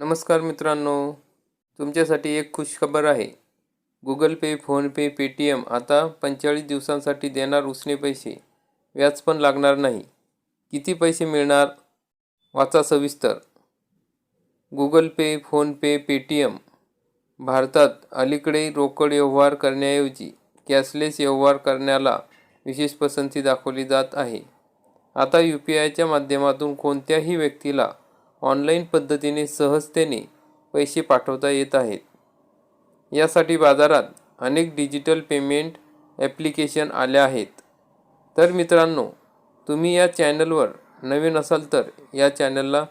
नमस्कार मित्रांनो तुमच्यासाठी एक खुशखबर आहे. गुगल पे फोनपे पेटीएम आता पंचेचाळीस दिवसांसाठी देणार उसने पैसे. व्याज पण लागणार नाही. किती पैसे मिळणार? वाचा सविस्तर. गुगल पे फोनपे पेटीएम भारतात अलीकडे रोकड व्यवहार करण्याऐवजी कॅशलेस व्यवहार करण्याला विशेष पसंती दाखवली जात आहे. आता यू पी आयच्या माध्यमातून कोणत्याही व्यक्तीला ऑनलाईन पद्धतीने सहजतेने पैसे पाठवता येत आहेत. यासाठी बाजारात अनेक डिजिटल पेमेंट ॲप्लिकेशन आल्या आहेत. तर मित्रांनो तुम्ही या चॅनलवर नवीन असाल तर या चॅनलला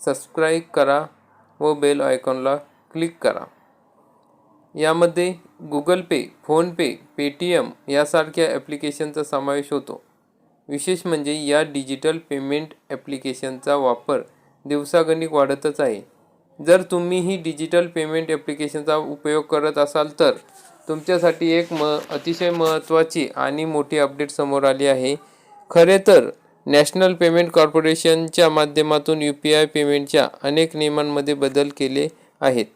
सबस्क्राईब करा व बेल आयकॉनला क्लिक करा. यामध्ये गुगल पे फोनपे पेटीएम यासारख्या ॲप्लिकेशनचा समावेश होतो. विशेष म्हणजे या डिजिटल पेमेंट ॲप्लिकेशनचा वापर दिवसागणिक वाढतच आहे. जर तुम्ही ही डिजिटल पेमेंट ॲप्लिकेशनचा उपयोग करत असाल तर तुमच्यासाठी एक म अतिशय महत्त्वाची आणि मोठी अपडेट समोर आली आहे. खरे तर नॅशनल पेमेंट कॉर्पोरेशनच्या माध्यमातून यू पी आय पेमेंटच्या अनेक नियमांमध्ये बदल केले आहेत.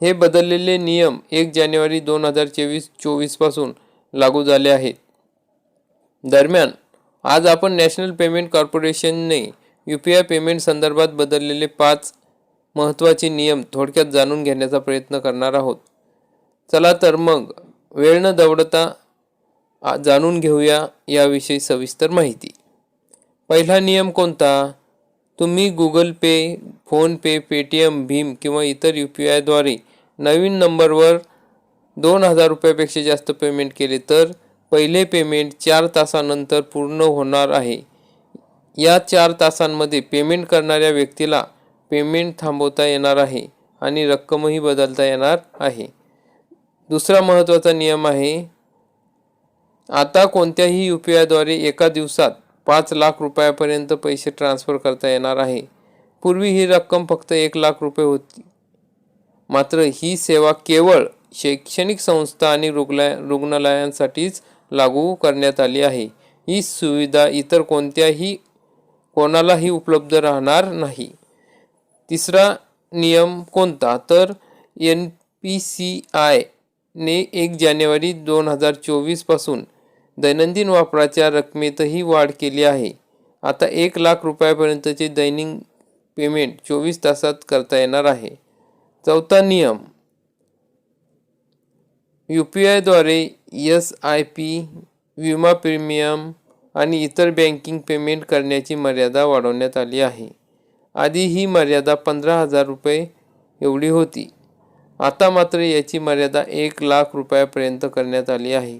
हे बदललेले नियम एक जानेवारी दोन हजार चोवीस चोवीसपासून लागू झाले आहेत. दरम्यान आज आपण नॅशनल पेमेंट कॉर्पोरेशनने यू पी आय पेमेंट संदर्भात बदललेले पाच महत्त्वाचे नियम थोडक्यात जाणून घेण्याचा प्रयत्न करणार आहोत. चला तर मग वेळ न दवडता जाणून घेऊया याविषयी सविस्तर माहिती. पहिला नियम कोणता? तुम्ही गुगल पे फोनपे पेटीएम भीम किंवा इतर यू पी आयद्वारे नवीन नंबरवर दोन हजार रुपयापेक्षा जास्त पेमेंट केले तर पहिले पेमेंट चार तासानंतर पूर्ण होणार आहे. या चार तासांमध्ये पेमेंट करणाऱ्या व्यक्तीला पेमेंट थांबवता येणार आहे आणि रक्कमही बदलता येणार आहे. दुसरा महत्त्वाचा नियम आहे आता कोणत्याही यू पी आयद्वारे एका दिवसात पाच लाख रुपयापर्यंत पैसे ट्रान्स्फर करता येणार आहे. पूर्वी ही रक्कम फक्त एक लाख रुपये होती. मात्र ही सेवा केवळ शैक्षणिक संस्था आणि रुग्ला रुग्णालयांसाठीच लागू करण्यात आली आहे. ही सुविधा इतर कोणत्याही कोणालाही उपलब्ध राहणार नाही. तिसरा नियम कोणता? तर एन पी सी आयने एक जानेवारी दोन हजार चोवीसपासून दैनंदिन वापराच्या रकमेतही वाढ केली आहे. आता एक लाख रुपयापर्यंतचे दैनिक पेमेंट चोवीस तासात करता येणार आहे. चौथा नियम. यू पी आयद्वारे एस आय पी विमा प्रीमियम आणि इतर बँकिंग पेमेंट करण्याची मर्यादा वाढवण्यात आली आहे. आधी ही मर्यादा पंधरा हजार रुपये एवढी होती. आता मात्र याची मर्यादा एक लाख रुपयापर्यंत करण्यात आली आहे.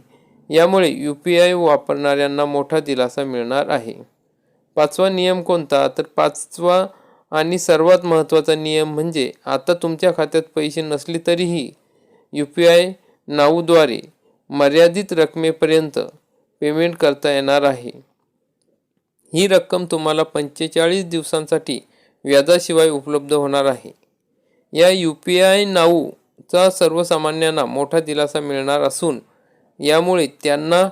यामुळे यू पी आय वापरणाऱ्यांना मोठा दिलासा मिळणार आहे. पाचवा नियम कोणता? तर पाचवा आणि सर्वात महत्त्वाचा नियम म्हणजे आता तुमच्या खात्यात पैसे नसले तरीही यू पी आय नाऊद्वारे मर्यादित रकमेपर्यंत पेमेंट करता येणार आहे. ही रक्कम तुम्हाला पंचेचाळीस दिवसांसाठी व्याजाशिवाय उपलब्ध होणार आहे. या यू पी आय नाऊचा सर्वसामान्यांना मोठा दिलासा मिळणार असून यामुळे त्यांना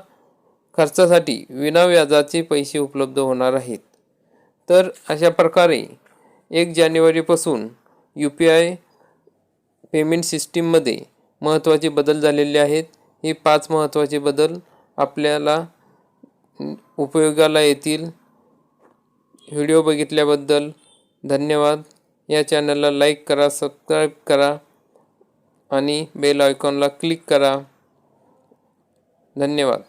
खर्चासाठी विनाव्याजाचे पैसे उपलब्ध होणार आहेत. तर अशा प्रकारे एक जानेवारीपासून यू पी आय पेमेंट सिस्टीममध्ये महत्त्वाचे बदल झालेले आहेत. हे पाच महत्त्वाचे बदल आपल्याला उपयोगाला येतील. व्हिडिओ बघितल्याबद्दल धन्यवाद. या चॅनलला लाईक करा सबस्क्राईब करा आणि बेल आयकॉनला क्लिक करा. धन्यवाद.